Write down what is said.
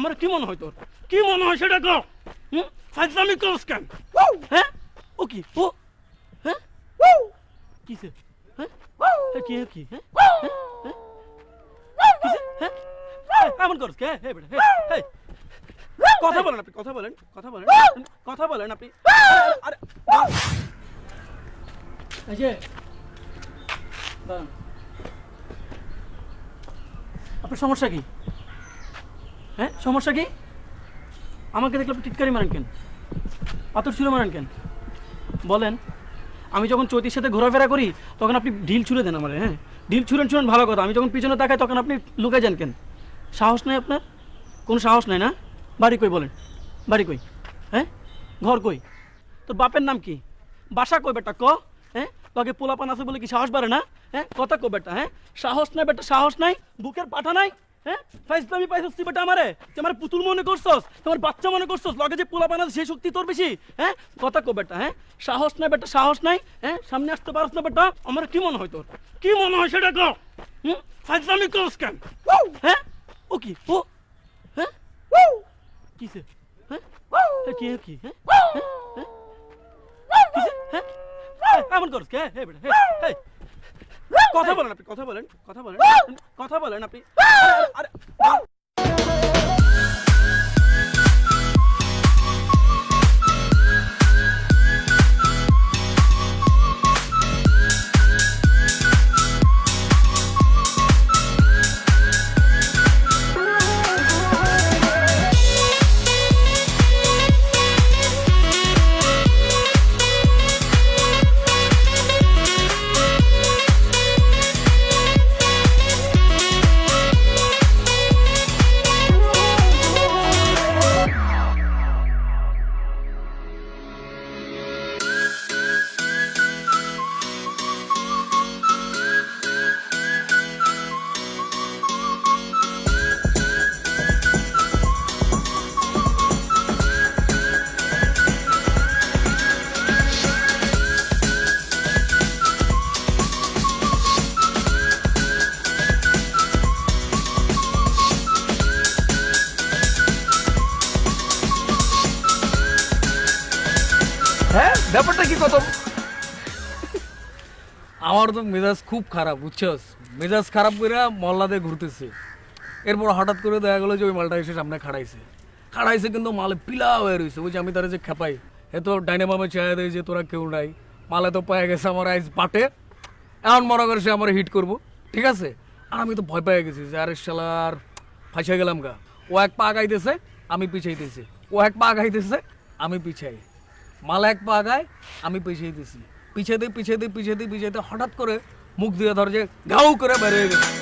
আমার কি মনে হয় তোর? কি মনে হয় সেটা কো হুম? ফাইজলামি করস কেন? হ্যাঁ? ও কি? ও? হ্যাঁ? কিসে? হ্যাঁ? কি কি? হ্যাঁ? হ্যাঁ? হ্যাঁ? কিসে? হ্যাঁ? এই, এমন করস কে? হে বেটা হে কথা বলেন আপনি কথা বলেন কথা বলেন। কথা বলেন আপনি। আরে দাঁড়ান। আপনার সমস্যা কি? হ্যাঁ সমস্যা কি? আমাকে দেখলে আপনি টিটকারি মারেন কেন? পাথর ছুঁড়ে মারেন কেন? বলেন, আমি যখন চৈতির সাথে ঘোরাফেরা করি, তখন আপনি ঢিল ছুঁড়ে দেন আমার হ্যাঁ? ঢিল ছুঁড়েন ছুঁড়েন ভালো কথা, আমি যখন পিছনে তাকাই তখন আপনি লুকাই যান কেন? সাহস নাই আপনার? কোনো সাহস নাই না? বাড়ি কই বলেন? বাড়ি কই? হ্যাঁ? ঘর কই? তোর বাপের নাম কি? বাসা কই বেটা? ক? হ্যাঁ? তোকে পোলাপান আছে বলে কি সাহস বাড়ে না? হ্যাঁ? কথা কো বেটা হ্যাঁ? সাহস নাই বেটা, সাহস নাই, বুকের পাঠা নাই। হ্যাঁ? ফাইজলামি পাইছস তুই বেটা আমারে। তুই আমার পুতুল মনে করছস? তোমার বাচ্চা মনে করছস? লগে যে পোলাপান আছে সেই শক্তি তোর বেশি হ্যাঁ? কথা কো বেটা হ্যাঁ? সাহস নাই বেটা সাহস নাই হ্যাঁ? সামনে আসতে পারছ না বেটা আমার কি মনে হয় তোর? কি মনে হয় সেটা কো হুম? ফাইজলামি করছ কেন? হ্যাঁ? ও কি? ও? হ্যাঁ? কিসে? হ্যাঁ? কি কি হ্যাঁ? হ্যাঁ? হ্যাঁ? হ্যাঁ? এমন করস কে? হে বেটা হে হে। কথা বলেন আপনি কথা বলেন কথা বলেন কথা বলেন আপনি। আরে ব্যাপারটা কি কত আমার তো মেজাজ খুব খারাপ, বুঝছস? মেজাজ খারাপ করে মহল্লাতে ঘুরতেছে। এরপর হঠাৎ করে দেখা গেলো যে ওই মালটা এসে সামনে খাড়াইছে। খাড়াইছে কিন্তু মালে পিলা হয়ে রয়েছে বুঝছি আমি তারা যে খেপাই। এ তো ডাইনামামে চায় দেয় যে তোরা কেউ নাই। মালে তো পায়ে গেছে আমার আইস পাটে। এমন মনে করে সে আমার হিট করব, ঠিক আছে? আর আমি তো ভয় পেয়ে গেছি যে, আরে শালার ফাঁসে গেলাম গা। ও এক পা আগাইতেছে, আমি পিছাইতেছি। ও এক পা আগাইতেছে, আমি পিছাই। মাল এক পা আগায়, আমি পিছিয়ে দিছি। পিছিয়ে দিই পিছিয়ে দিই পিছিয়ে দিই, পিছিয়ে হঠাৎ করে মুখ দিয়ে ধর যে ঘাউ করে বেরিয়ে গেছে।